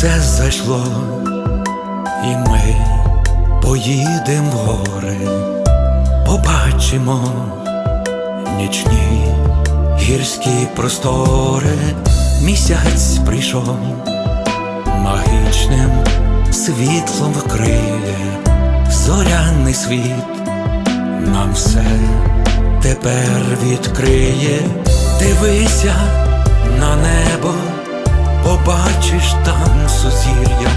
пройшло, і ми поїдем в гори, побачимо нічні гірські простори, місяць прийшов, магічним світлом вкриє зоряний світ, нам все тепер відкриє, дивися на сузір'я,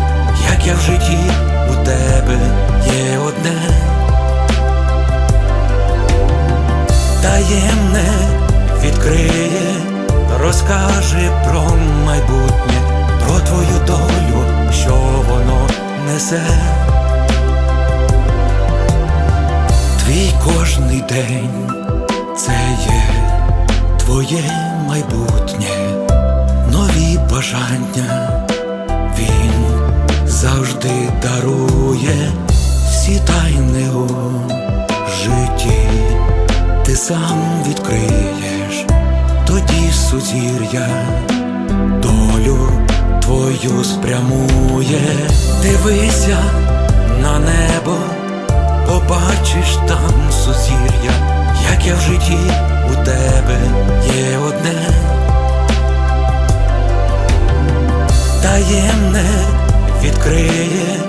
як я в житті у тебе є одне. таємне відкриє, розкаже про майбутнє, про твою долю, що воно несе. Твій кожний день це є твоє майбутнє, нові бажання завжди дарує всі тайни у житті. Ти сам відкриєш тоді сузір'я, долю твою спрямує, дивися на небо, побачиш там сузір'я, як я в житті відкриє,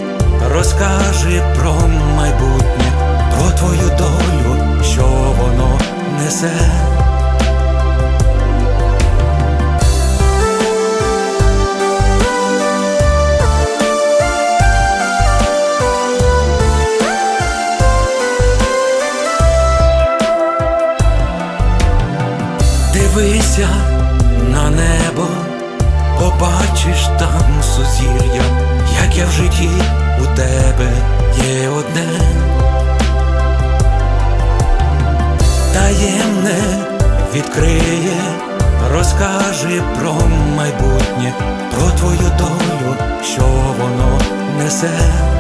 розкаже про майбутнє, про твою долю, що воно несе. Дивися на небо, побачиш там сузір'я, як в житті у тебе є одне. таємне відкриє, розкаже про майбутнє, про твою долю, що воно несе.